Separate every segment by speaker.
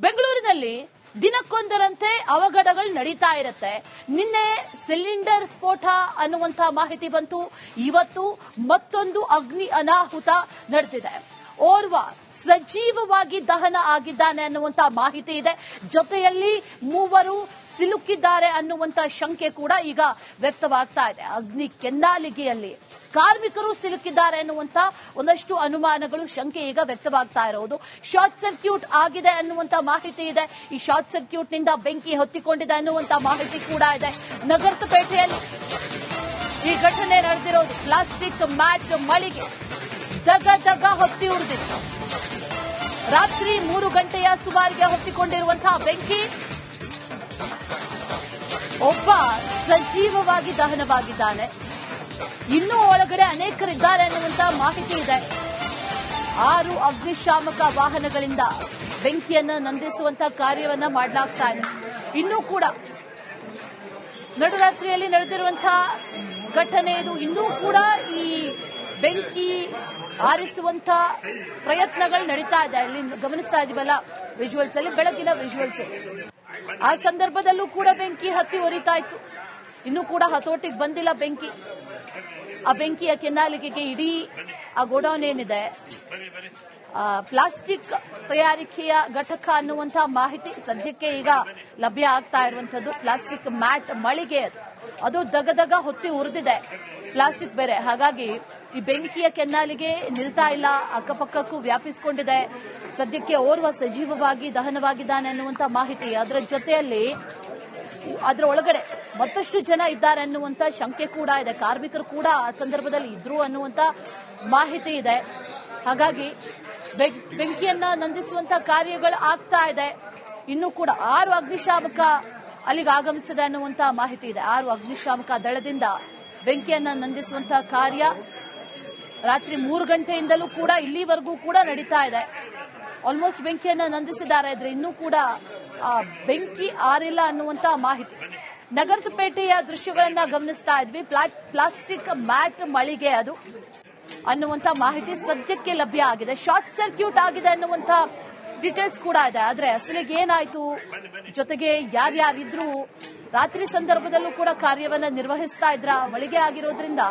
Speaker 1: ಬೆಂಗಳೂರಿನಲ್ಲಿ ದಿನಕ್ಕೊಂದರಂತೆ ಅವಘಡಗಳು ನಡೀತಾ ಇರುತ್ತೆ. ನಿನ್ನೆ ಸಿಲಿಂಡರ್ ಸ್ಫೋಟ ಅನ್ನುವಂತಹ ಮಾಹಿತಿ ಬಂತು. ಇವತ್ತು ಮತ್ತೊಂದು ಅಗ್ನಿ ಅನಾಹುತ ನಡೆದಿದೆ. ಓರ್ವ ಸಜೀವವಾಗಿ ದಹನ ಆಗಿದ್ದಾನೆ ಅನ್ನುವಂತಹ ಮಾಹಿತಿ ಇದೆ. ಜೊತೆಯಲ್ಲಿ ಮೂವರು ಸಿಲುಕಿದ್ದಾರೆ ಅನ್ನುವಂತ ಶಂಕೆ ಕೂಡ ಈಗ ವ್ಯಕ್ತವಾಗ್ತಾ ಇದೆ. ಅಗ್ನಿ ಕೆನ್ನಾಲಿಗೆಯಲ್ಲಿ ಕಾರ್ಮಿಕರು ಸಿಲುಕಿದ್ದಾರೆ ಅನ್ನುವಂತ ಒಂದಷ್ಟು ಅನುಮಾನಗಳು, ಶಂಕೆ ಈಗ ವ್ಯಕ್ತವಾಗ್ತಾ ಇರೋದು. ಶಾರ್ಟ್ ಸರ್ಕ್ಯೂಟ್ ಆಗಿದೆ ಅನ್ನುವಂತ ಮಾಹಿತಿ ಇದೆ. ಈ ಶಾರ್ಟ್ ಸರ್ಕ್ಯೂಟ್ನಿಂದ ಬೆಂಕಿ ಹೊತ್ತಿಕೊಂಡಿದೆ ಅನ್ನುವಂತ ಮಾಹಿತಿ ಕೂಡ ಇದೆ. ನಗರಪೇಟೆಯಲ್ಲಿ ಈ ಘಟನೆ ನಡೆದಿರೋದು. ಪ್ಲಾಸ್ಟಿಕ್ ಮ್ಯಾಟ್ ಮಳಿಗೆ ದಗ ದಗ ಹೊತ್ತಿ ಉರಿದಿತ್ತು. ರಾತ್ರಿ ಮೂರು ಗಂಟೆಯ ಸುಮಾರಿಗೆ ಹೊತ್ತಿಕೊಂಡಿರುವಂತಹ ಬೆಂಕಿ ಒಬ್ಬ ಸಜೀವವಾಗಿ ದಹನವಾಗಿದ್ದಾನೆ. ಇನ್ನೂ ಒಳಗಡೆ ಅನೇಕರಿದ್ದಾರೆ ಅನ್ನುವಂತ ಮಾಹಿತಿ ಇದೆ. ಆರು ಅಗ್ನಿಶಾಮಕ ವಾಹನಗಳಿಂದ ಬೆಂಕಿಯನ್ನು ನಂದಿಸುವಂತ ಕಾರ್ಯವನ್ನ ಮಾಡಲಾಗ್ತಾ ಇದೆ. ಇನ್ನೂ ಕೂಡ ನಡುರಾತ್ರಿಯಲ್ಲಿ ನಡೆದಿರುವಂತಹ ಘಟನೆ ಇದು. ಇನ್ನೂ ಕೂಡ ಈ ಬೆಂಕಿ ಆರಿಸುವಂತ ಪ್ರಯತ್ನಗಳು ನಡೀತಾ ಇದೆ. ಇಲ್ಲಿ ಗಮನಿಸ್ತಾ ಇದೀವಲ್ಲ ವಿಜುವಲ್ಸ್ ಅಲ್ಲಿ, ಬೆಳಗಿನ ವಿಜುವಲ್ಸ್ ಆ ಸಂದರ್ಭದಲ್ಲೂ ಕೂಡ ಬೆಂಕಿ ಹತ್ತಿ ಉರಿತಾ ಇತ್ತು. ಇನ್ನೂ ಕೂಡ ಹತೋಟಿಗೆ ಬಂದಿಲ್ಲ ಬೆಂಕಿ. ಆ ಬೆಂಕಿಯ ಕೆನ್ನಾಲಿಗೆಗೆ ಇಡೀ ಆ ಗೋಡೌನ್ ಏನಿದೆ ಪ್ಲಾಸ್ಟಿಕ್ ತಯಾರಿಕೆಯ ಘಟಕ ಅನ್ನುವಂತಹ ಮಾಹಿತಿ ಸದ್ಯಕ್ಕೆ ಈಗ ಲಭ್ಯ ಆಗ್ತಾ ಇರುವಂತದ್ದು ಪ್ಲಾಸ್ಟಿಕ್ ಮ್ಯಾಟ್ ಮಳಿಗೆ ಅದು ದಗದಗ ಹೊತ್ತಿ ಉರಿದಿದೆ. ಪ್ಲಾಸ್ಟಿಕ್ ಬೇರೆ. ಹಾಗಾಗಿ ಈ ಬೆಂಕಿಯ ಕೆನ್ನಾಲಿಗೆ ನಿಲ್ತಾ ಇಲ್ಲ, ಅಕ್ಕಪಕ್ಕಕ್ಕೂ ವ್ಯಾಪಿಸಿಕೊಂಡಿದೆ. ಸದ್ಯಕ್ಕೆ ಓರ್ವ ಸಜೀವವಾಗಿ ದಹನವಾಗಿದ್ದಾನೆ ಅನ್ನುವಂತ ಮಾಹಿತಿ. ಅದರ ಜೊತೆಯಲ್ಲಿ ಅದರ ಒಳಗಡೆ ಮತ್ತಷ್ಟು ಜನ ಇದ್ದಾರೆ ಅನ್ನುವಂತ ಶಂಕೆ ಕೂಡ ಇದೆ. ಕಾರ್ಮಿಕರು ಕೂಡ ಆ ಸಂದರ್ಭದಲ್ಲಿ ಇದ್ರು ಅನ್ನುವಂತ ಮಾಹಿತಿ ಇದೆ. ಹಾಗಾಗಿ ಬೆಂಕ್- ಬೆಂಕಿಯನ್ನ ನಂದಿಸುವಂತ ಕಾರ್ಯಗಳು ಆಗ್ತಾ ಇದೆ. ಇನ್ನು ಕೂಡ ಆರು ಅಗ್ನಿಶಾಮಕ ಅಲ್ಲಿಗೆ ಆಗಮಿಸಿದೆ ಅನ್ನುವಂತ ಮಾಹಿತಿ ಇದೆ. ಆರು ಅಗ್ನಿಶಾಮಕ ದಳದಿಂದ ಬೆಂಕಿಯನ್ನ ನಂದಿಸುವಂತಹ ಕಾರ್ಯ ರಾತ್ರಿ ಮೂರು ಗಂಟೆಯಿಂದಲೂ ಕೂಡ ಇಲ್ಲಿವರೆಗೂ ಕೂಡ ನಡೀತಾ ಇದೆ. ಆಲ್ಮೋಸ್ಟ್ ಬೆಂಕಿಯನ್ನು ನಂದಿಸಿದ್ದಾರೆ. ಆದರೆ ಇನ್ನೂ ಕೂಡ ಬೆಂಕಿ ಆರಿಲ್ಲ ಅನ್ನುವಂತ ಮಾಹಿತಿ. ನಗರಪೇಟೆಯ ದೃಶ್ಯಗಳನ್ನ ಗಮನಿಸ್ತಾ ಇದ್ವಿ. ಪ್ಲಾ- ಪ್ಲಾಸ್ಟಿಕ್ ಮ್ಯಾಟ್ ಮಳಿಗೆ ಅದು ಅನ್ನುವಂತ ಮಾಹಿತಿ ಸದ್ಯಕ್ಕೆ ಲಭ್ಯ ಆಗಿದೆ. ಶಾರ್ಟ್ ಸರ್ಕ್ಯೂಟ್ ಆಗಿದೆ ಅನ್ನುವಂತ ಡೀಟೇಲ್ಸ್ ಕೂಡ ಇದೆ. ಆದ್ರೆ ಅಸಲಿಗೆ ಏನಾಯ್ತು? ಜೊತೆಗೆ ಯಾರ್ಯಾರಿದ್ರು ರಾತ್ರಿ ಸಂದರ್ಭದಲ್ಲೂ ಕೂಡ ಕಾರ್ಯವನ್ನ ನಿರ್ವಹಿಸ್ತಾ ಇದ್ರ? ಮಳಿಗೆ ಆಗಿರೋದ್ರಿಂದ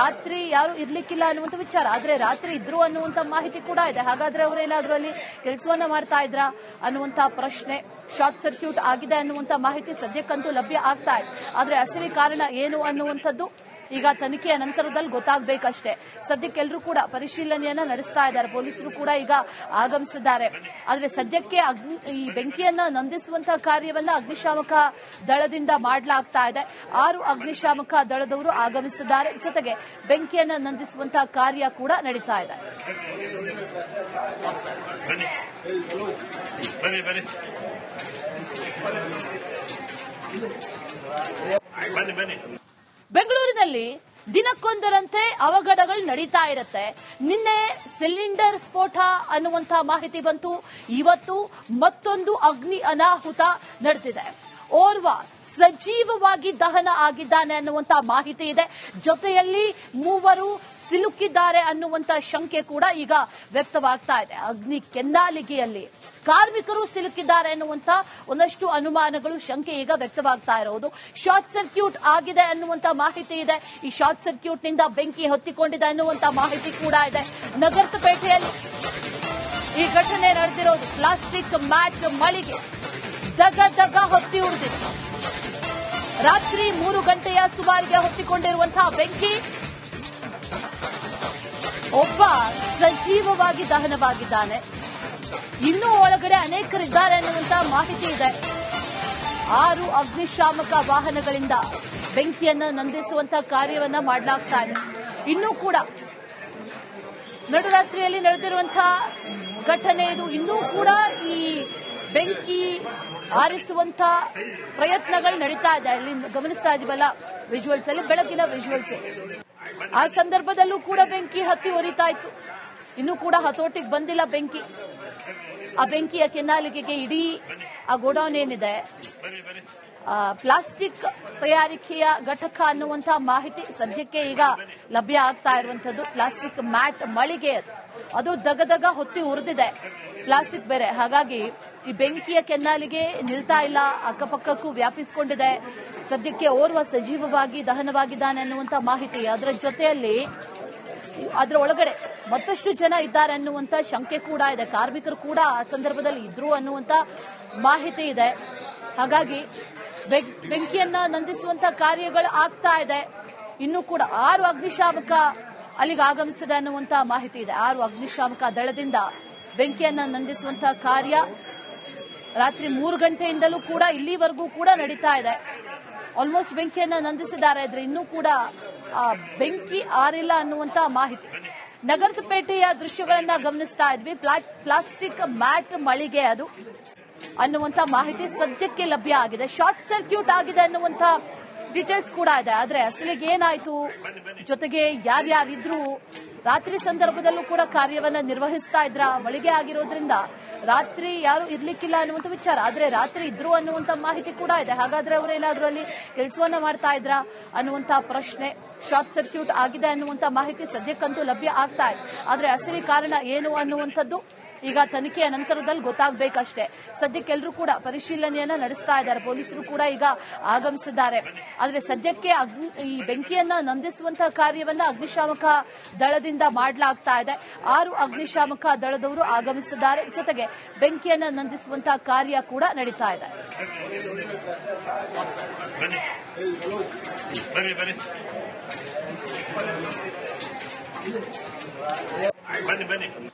Speaker 1: ರಾತ್ರಿ ಯಾರು ಇರ್ಲಿಕ್ಕಿಲ್ಲ ಅನ್ನುವಂತ ವಿಚಾರ. ಆದ್ರೆ ರಾತ್ರಿ ಇದ್ರು ಅನ್ನುವಂತ ಮಾಹಿತಿ ಕೂಡ ಇದೆ. ಹಾಗಾದ್ರೆ ಅವರೇನಾದ್ರೂ ಅಲ್ಲಿ ಕೆಲಸವನ್ನ ಮಾಡ್ತಾ ಇದ್ರ ಅನ್ನುವಂತ ಪ್ರಶ್ನೆ ಶಾರ್ಟ್ ಸರ್ಕ್ಯೂಟ್ ಆಗಿದೆ ಅನ್ನುವಂತ ಮಾಹಿತಿ ಸದ್ಯಕ್ಕಂತೂ ಲಭ್ಯ ಆಗ್ತಾ ಇದೆ. ಆದ್ರೆ ಅಸಲಿ ಕಾರಣ ಏನು ಅನ್ನುವಂಥದ್ದು ಈಗ ತನಿಖೆಯ ನಂತರದಲ್ಲಿ ಗೊತ್ತಾಗಬೇಕಷ್ಟೇ. ಸದ್ಯಕ್ಕೆಲ್ಲರೂ ಕೂಡ ಪರಿಶೀಲನೆಯನ್ನ ನಡೆಸ್ತಾ ಇದ್ದಾರೆ. ಪೊಲೀಸರು ಕೂಡ ಈಗ ಆಗಮಿಸಿದ್ದಾರೆ. ಆದರೆ ಸದ್ಯಕ್ಕೆ ಈ ಬೆಂಕಿಯನ್ನ ನಂದಿಸುವಂತಹ ಕಾರ್ಯವನ್ನ ಅಗ್ನಿಶಾಮಕ ದಳದಿಂದ ಮಾಡಲಾಗ್ತಾ ಇದೆ. ಆರು ಅಗ್ನಿಶಾಮಕ ದಳದವರು ಆಗಮಿಸಿದ್ದಾರೆ. ಜೊತೆಗೆ ಬೆಂಕಿಯನ್ನ ನಂದಿಸುವಂತಹ ಕಾರ್ಯ ಕೂಡ ನಡೀತಾ ಇದೆ.
Speaker 2: ಬನ್ನಿ ಬನ್ನಿ.
Speaker 1: ಬೆಂಗಳೂರಿನಲ್ಲಿ ದಿನಕ್ಕೊಂದರಂತೆ ಅವಘಡಗಳು ನಡೀತಾ ಇರುತ್ತೆ. ನಿನ್ನೆ ಸಿಲಿಂಡರ್ ಸ್ಫೋಟ ಅನ್ನುವಂತಹ ಮಾಹಿತಿ ಬಂತು. ಇವತ್ತು ಮತ್ತೊಂದು ಅಗ್ನಿ ಅನಾಹುತ ನಡೆದಿದೆ. ಓರ್ವ ಸಜೀವವಾಗಿ ದಹನ ಆಗಿದ್ದಾನೆ ಅನ್ನುವಂತಹ ಮಾಹಿತಿ ಇದೆ. ಜೊತೆಯಲ್ಲಿ ಮೂವರು ಸಿಲುಕಿದ್ದಾರೆ ಅನ್ನುವಂತ ಶಂಕೆ ಕೂಡ ಈಗ ವ್ಯಕ್ತವಾಗ್ತಾ ಇದೆ. ಅಗ್ನಿ ಕೆನ್ನಾಲಿಗೆಯಲ್ಲಿ ಕಾರ್ಮಿಕರು ಸಿಲುಕಿದ್ದಾರೆ ಅನ್ನುವಂತ ಒಂದಷ್ಟು ಅನುಮಾನಗಳು, ಶಂಕೆ ಈಗ ವ್ಯಕ್ತವಾಗ್ತಾ ಇರೋದು. ಶಾರ್ಟ್ ಸರ್ಕ್ಯೂಟ್ ಆಗಿದೆ ಅನ್ನುವಂತ ಮಾಹಿತಿ ಇದೆ. ಈ ಶಾರ್ಟ್ ಸರ್ಕ್ಯೂಟ್ನಿಂದ ಬೆಂಕಿ ಹೊತ್ತಿಕೊಂಡಿದೆ ಅನ್ನುವಂತ ಮಾಹಿತಿ ಕೂಡ ಇದೆ. ನಗರಪೇಟೆಯಲ್ಲಿ ಈ ಘಟನೆ ನಡೆದಿರೋದು. ಪ್ಲಾಸ್ಟಿಕ್ ಮ್ಯಾಟ್ ಮಳಿಗೆ ದಗ ದಗ ಹೊತ್ತಿ ಉರಿದಿತ್ತು. ರಾತ್ರಿ ಮೂರು ಗಂಟೆಯ ಸುಮಾರಿಗೆ ಹೊತ್ತಿಕೊಂಡಿರುವಂತಹ ಬೆಂಕಿ ಒಬ್ಬ ಸಜೀವವಾಗಿ ದಹನವಾಗಿದ್ದಾನೆ. ಇನ್ನೂ ಒಳಗಡೆ ಅನೇಕರಿದ್ದಾರೆ ಅನ್ನುವಂತಹ ಮಾಹಿತಿ ಇದೆ. ಆರು ಅಗ್ನಿಶಾಮಕ ವಾಹನಗಳಿಂದ ಬೆಂಕಿಯನ್ನು ನಂದಿಸುವಂತಹ ಕಾರ್ಯವನ್ನ ಮಾಡಲಾಗ್ತಾ ಇದೆ. ಇನ್ನೂ ಕೂಡ ನಡುರಾತ್ರಿಯಲ್ಲಿ ನಡೆದಿರುವಂತಹ ಘಟನೆ ಇದು. ಇನ್ನೂ ಕೂಡ ಈ ಬೆಂಕಿ ಆರಿಸುವಂತ ಪ್ರಯತ್ನಗಳು ನಡೀತಾ ಇದೆ. ಅಲ್ಲಿ ಗಮನಿಸ್ತಾ ಇದೀವಲ್ಲ ವಿಜುವಲ್ಸ್ ಅಲ್ಲಿ ಬೆಳಕಿನ ವಿಜುವಲ್ಸ್ ಆ ಸಂದರ್ಭದಲ್ಲೂ ಕೂಡ ಬೆಂಕಿ ಹತ್ತಿ ಒರಿತಾ ಇತ್ತು. ಇನ್ನೂ ಕೂಡ ಹತೋಟಿಗೆ ಬಂದಿಲ್ಲ ಬೆಂಕಿ. ಆ ಬೆಂಕಿಯ ಕೆನ್ನಾಲಿಗೆಗೆ ಇಡೀ ಆ ಗೋಡೌನ್ ಏನಿದೆ ಪ್ಲಾಸ್ಟಿಕ್ ತಯಾರಿಕೆಯ ಘಟಕ ಅನ್ನುವಂತಹ ಮಾಹಿತಿ ಸದ್ಯಕ್ಕೆ ಈಗ ಲಭ್ಯ ಆಗ್ತಾ ಇರುವಂತದ್ದು ಪ್ಲಾಸ್ಟಿಕ್ ಮ್ಯಾಟ್ ಮಳಿಗೆ ಅದು ದಗದಗ ಹೊತ್ತಿ ಉರಿದಿದೆ. ಪ್ಲಾಸ್ಟಿಕ್ ಬೇರೆ. ಹಾಗಾಗಿ ಈ ಬೆಂಕಿಯ ಕೆನ್ನಾಲಿಗೆ ನಿಲ್ತಾ ಇಲ್ಲ, ಅಕ್ಕಪಕ್ಕಕ್ಕೂ ವ್ಯಾಪಿಸಿಕೊಂಡಿದೆ. ಸದ್ಯಕ್ಕೆ ಓರ್ವ ಸಜೀವವಾಗಿ ದಹನವಾಗಿದ್ದಾನೆ ಅನ್ನುವಂತ ಮಾಹಿತಿ. ಅದರ ಜೊತೆಯಲ್ಲಿ ಅದರ ಒಳಗಡೆ ಮತ್ತಷ್ಟು ಜನ ಇದ್ದಾರೆ ಅನ್ನುವಂತ ಶಂಕೆ ಕೂಡ ಇದೆ. ಕಾರ್ಮಿಕರು ಕೂಡ ಆ ಸಂದರ್ಭದಲ್ಲಿ ಇದ್ರು ಅನ್ನುವಂತ ಮಾಹಿತಿ ಇದೆ. ಹಾಗಾಗಿ ಬೆಂಕಿಯನ್ನ ನಂದಿಸುವಂತ ಕಾರ್ಯಗಳು ಆಗ್ತಾ ಇದೆ. ಇನ್ನು ಕೂಡ ಆರು ಅಗ್ನಿಶಾಮಕ ಅಲ್ಲಿಗೆ ಆಗಮಿಸಿದೆ ಅನ್ನುವಂತಹ ಮಾಹಿತಿ ಇದೆ. ಆರು ಅಗ್ನಿಶಾಮಕ ದಳದಿಂದ ಬೆಂಕಿಯನ್ನ ನಂದಿಸುವಂತಹ ಕಾರ್ಯ ರಾತ್ರಿ ಮೂರು ಗಂಟೆಯಿಂದಲೂ ಕೂಡ ಇಲ್ಲಿವರೆಗೂ ಕೂಡ ನಡೀತಾ ಇದೆ. ಆಲ್ಮೋಸ್ಟ್ ಬೆಂಕಿಯನ್ನ ನಂದಿಸಿದ್ದಾರೆ. ಆದ್ರೆ ಇನ್ನೂ ಕೂಡ ಬೆಂಕಿ ಆರಿಲ್ಲ ಅನ್ನುವಂತಹ ಮಾಹಿತಿ. ನಗರದ ಪೇಟೆಯ ದೃಶ್ಯಗಳನ್ನ ಗಮನಿಸ್ತಾ ಇದ್ವಿ. ಪ್ಲಾ- ಪ್ಲಾಸ್ಟಿಕ್ ಮ್ಯಾಟ್ ಮಳಿಗೆ ಅದು. ಅನ್ನುವಂತ ಮಾಹಿತಿ ಸದ್ಯಕ್ಕೆ ಲಭ್ಯ ಆಗಿದೆ. ಶಾರ್ಟ್ ಸರ್ಕ್ಯೂಟ್ ಆಗಿದೆ ಅನ್ನುವಂತ ಡೀಟೇಲ್ಸ್ ಕೂಡ ಇದೆ. ಆದ್ರೆ ಅಸಲಿಗೆ ಏನಾಯ್ತು? ಜೊತೆಗೆ ಯಾರ್ಯಾರಿದ್ರು ರಾತ್ರಿ ಸಂದರ್ಭದಲ್ಲೂ ಕೂಡ ಕಾರ್ಯವನ್ನ ನಿರ್ವಹಿಸ್ತಾ ಇದ್ರ ಮಳಿಗೆ ಆಗಿರೋದ್ರಿಂದ ರಾತ್ರಿ ಯಾರು ಇರ್ಲಿಕ್ಕಿಲ್ಲ ಅನ್ನುವಂತ ವಿಚಾರ. ಆದ್ರೆ ರಾತ್ರಿ ಇದ್ರು ಅನ್ನುವಂತ ಮಾಹಿತಿ ಕೂಡ ಇದೆ. ಹಾಗಾದ್ರೆ ಅವರೇನಾದ್ರೂ ಅಲ್ಲಿ ಕೆಲಸವನ್ನ ಮಾಡ್ತಾ ಇದ್ರ ಅನ್ನುವಂತ ಪ್ರಶ್ನೆ ಶಾರ್ಟ್ ಸರ್ಕ್ಯೂಟ್ ಆಗಿದೆ ಅನ್ನುವಂತ ಮಾಹಿತಿ ಸದ್ಯಕ್ಕಂತೂ ಲಭ್ಯ ಆಗ್ತಾ ಇದೆ. ಆದ್ರೆ ಅಸಲಿ ಕಾರಣ ಏನು ಅನ್ನುವಂಥದ್ದು? ಈಗ ತನಿಖೆಯ ನಂತರದಲ್ಲಿ ಗೊತ್ತಾಗಬೇಕಷ್ಟೇ. ಸದ್ಯಕ್ಕೆಲ್ಲರೂ ಕೂಡ ಪರಿಶೀಲನೆಯನ್ನ ನಡೆಸ್ತಾ ಇದ್ದಾರೆ. ಪೊಲೀಸರು ಕೂಡ ಈಗ ಆಗಮಿಸಿದ್ದಾರೆ. ಆದರೆ ಸದ್ಯಕ್ಕೆ ಈ ಬೆಂಕಿಯನ್ನ ನಂದಿಸುವಂತಹ ಕಾರ್ಯವನ್ನ ಅಗ್ನಿಶಾಮಕ ದಳದಿಂದ ಮಾಡಲಾಗ್ತಾ ಇದೆ. ಆರು ಅಗ್ನಿಶಾಮಕ ದಳದವರು ಆಗಮಿಸಿದ್ದಾರೆ. ಜೊತೆಗೆ ಬೆಂಕಿಯನ್ನ ನಂದಿಸುವಂತಹ ಕಾರ್ಯ ಕೂಡ ನಡೀತಾ ಇದೆ.
Speaker 2: ಬನ್ನಿ ಬನ್ನಿ.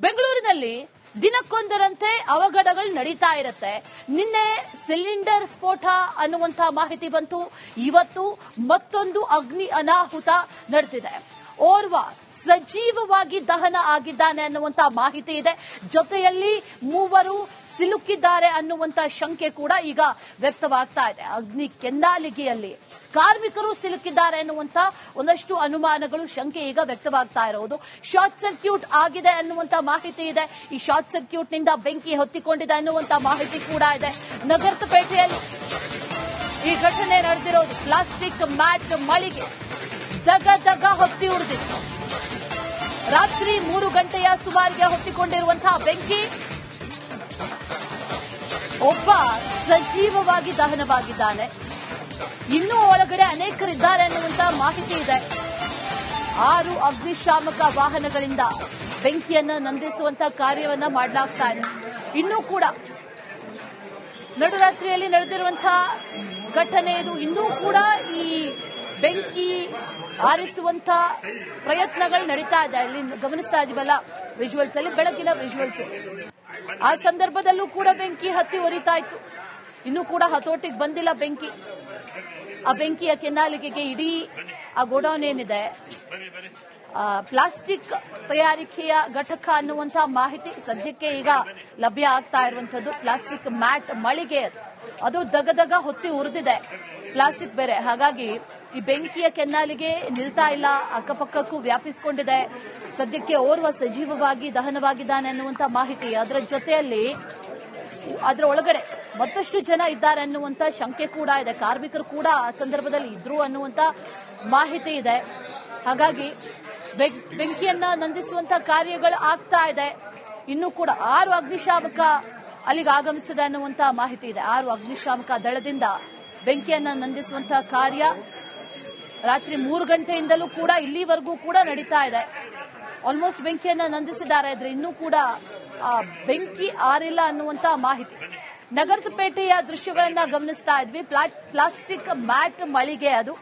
Speaker 1: ಬೆಂಗಳೂರಿನಲ್ಲಿ ದಿನಕ್ಕೊಂದರಂತೆ ಅವಘಡಗಳು ನಡೀತಾ ಇರುತ್ತೆ. ನಿನ್ನೆ ಸಿಲಿಂಡರ್ ಸ್ಫೋಟ ಅನ್ನುವಂತಹ ಮಾಹಿತಿ ಬಂತು. ಇವತ್ತು ಮತ್ತೊಂದು ಅಗ್ನಿ ಅನಾಹುತ ನಡೆದಿದೆ. ಓರ್ವ ಸಜೀವವಾಗಿ ದಹನ ಆಗಿದ್ದಾನೆ ಅನ್ನುವಂತ ಮಾಹಿತಿ ಇದೆ. ಜೊತೆಯಲ್ಲಿ ಮೂವರು ಸಿಲುಕಿದ್ದಾರೆ ಅನ್ನುವಂತ ಶಂಕೆ ಕೂಡ ಈಗ ವ್ಯಕ್ತವಾಗ್ತಾ ಇದೆ. ಅಗ್ನಿ ಕೆಂದಾಲಿಗೆಯಲ್ಲಿ ಕಾರ್ಮಿಕರು ಸಿಲುಕಿದ್ದಾರೆ ಅನ್ನುವಂತ ಒಂದಷ್ಟು ಅನುಮಾನಗಳು, ಶಂಕೆ ಈಗ ವ್ಯಕ್ತವಾಗ್ತಾ ಇರೋದು. ಶಾರ್ಟ್ ಸರ್ಕ್ಯೂಟ್ ಆಗಿದೆ ಅನ್ನುವಂತ ಮಾಹಿತಿ ಇದೆ. ಈ ಶಾರ್ಟ್ ಸರ್ಕ್ಯೂಟ್ನಿಂದ ಬೆಂಕಿ ಹೊತ್ತಿಕೊಂಡಿದೆ ಅನ್ನುವಂತ ಮಾಹಿತಿ ಕೂಡ ಇದೆ. ನಗರದ ಪೇಟೆಯಲ್ಲಿ ಈ ಘಟನೆ ನಡೆದಿರೋದು. ಪ್ಲಾಸ್ಟಿಕ್ ಮ್ಯಾಟ್ ಮಳಿಗೆ. ದಗ ದಗ ಹೊತ್ತಿ ಉಳಿದಿತ್ತು ರಾತ್ರಿ ಮೂರು ಗಂಟೆಯ ಸುಮಾರಿಗೆ ಹೊತ್ತಿಕೊಂಡಿರುವಂತಹ ಬೆಂಕಿ ಒಬ್ಬ ಸಜೀವವಾಗಿ ದಹನವಾಗಿದ್ದಾನೆ. ಇನ್ನೂ ಒಳಗಡೆ ಅನೇಕರಿದ್ದಾರೆ ಅನ್ನುವಂತಹ ಮಾಹಿತಿ ಇದೆ. ಆರು ಅಗ್ನಿಶಾಮಕ ವಾಹನಗಳಿಂದ ಬೆಂಕಿಯನ್ನು ನಂದಿಸುವಂತಹ ಕಾರ್ಯವನ್ನ ಮಾಡಲಾಗ್ತಾ ಇದೆ. ಇನ್ನೂ ಕೂಡ ನಡುರಾತ್ರಿಯಲ್ಲಿ ನಡೆದಿರುವಂತಹ ಘಟನೆ ಇದು. ಇನ್ನೂ ಕೂಡ ಈ ಬೆಂಕಿ ಆರಿಸುವಂತ ಪ್ರಯತ್ನಗಳು ನಡೀತಾ ಇದೆ. ಅಲ್ಲಿ ಗಮನಿಸ್ತಾ ಇದೀವಲ್ಲ ವಿಜುವಲ್ಸ್ ಅಲ್ಲಿ ಬೆಳಕಿನ ವಿಜುವಲ್ಸ್ ಆ ಸಂದರ್ಭದಲ್ಲೂ ಕೂಡ ಬೆಂಕಿ ಹತ್ತಿ ಒರಿತಾ ಇತ್ತು. ಇನ್ನೂ ಕೂಡ ಹತೋಟಿಗೆ ಬಂದಿಲ್ಲ ಬೆಂಕಿ. ಆ ಬೆಂಕಿಯ ಕೆನ್ನಾಲಿಗೆಗೆ ಇಡೀ ಆ ಗೋಡೌನ್ ಏನಿದೆ ಪ್ಲಾಸ್ಟಿಕ್ ತಯಾರಿಕೆಯ ಘಟಕ ಅನ್ನುವಂಥ ಮಾಹಿತಿ ಸದ್ಯಕ್ಕೆ ಈಗ ಲಭ್ಯ ಆಗ್ತಾ ಇರುವಂತದ್ದು ಪ್ಲಾಸ್ಟಿಕ್ ಮ್ಯಾಟ್ ಮಳಿಗೆ. ಅದು ದಗದಗ ಹೊತ್ತಿ ಉರಿದಿದೆ. ಪ್ಲಾಸ್ಟಿಕ್ ಬೇರೆ. ಹಾಗಾಗಿ ಈ ಬೆಂಕಿಯ ಕೆನ್ನಾಲಿಗೆ ನಿಲ್ತಾ ಇಲ್ಲ, ಅಕ್ಕಪಕ್ಕಕ್ಕೂ ವ್ಯಾಪಿಸಿಕೊಂಡಿದೆ. ಸದ್ಯಕ್ಕೆ ಓರ್ವ ಸಜೀವವಾಗಿ ದಹನವಾಗಿದ್ದಾನೆ ಅನ್ನುವಂತ ಮಾಹಿತಿ ಅದರ ಜೊತೆಯಲ್ಲಿ ಅದರ ಒಳಗಡೆ ಮತ್ತಷ್ಟು ಜನ ಇದ್ದಾರೆ ಅನ್ನುವಂತ ಶಂಕೆ ಕೂಡ ಇದೆ. ಕಾರ್ಮಿಕರು ಕೂಡ ಆ ಸಂದರ್ಭದಲ್ಲಿ ಇದ್ರು ಅನ್ನುವಂತ ಮಾಹಿತಿ ಇದೆ. ಹಾಗಾಗಿ ಬೆಂಕ್- ಬೆಂಕಿಯನ್ನ ನಂದಿಸುವಂತ ಕಾರ್ಯಗಳು ಆಗ್ತಾ ಇದೆ. ಇನ್ನೂ ಕೂಡ ಆರು ಅಗ್ನಿಶಾಮಕ ಅಲ್ಲಿಗೆ ಆಗಮಿಸಿದೆ ಅನ್ನುವಂತ ಮಾಹಿತಿ ಇದೆ. ಆರು ಅಗ್ನಿಶಾಮಕ ದಳದಿಂದ ಬೆಂಕಿಯನ್ನ ನಂದಿಸುವಂತಹ ಕಾರ್ಯ ರಾತ್ರಿ ಮೂರು ಗಂಟೆಯಿಂದಲೂ ಕೂಡ ಇಲ್ಲಿವರೆಗೂ ಕೂಡ ನಡೀತಾ ಇದೆ. ಆಲ್ಮೋಸ್ಟ್ ಬೆಂಕಿಯನ್ನ ನಂದಿಸಿದ್ದಾರೆ. ಆದ್ರೆ ಇನ್ನೂ ಕೂಡ ಬೆಂಕಿ ಆರಿಲ್ಲ ಅನ್ನುವಂತ ಮಾಹಿತಿ. ನಗರದ ಪೇಟೆಯ ದೃಶ್ಯಗಳನ್ನ ಗಮನಿಸ್ತಾ ಇದ್ವಿ. ಪ್ಲಾ- ಪ್ಲಾಸ್ಟಿಕ್ ಮ್ಯಾಟ್ ಮಳಿಗೆ ಅದು.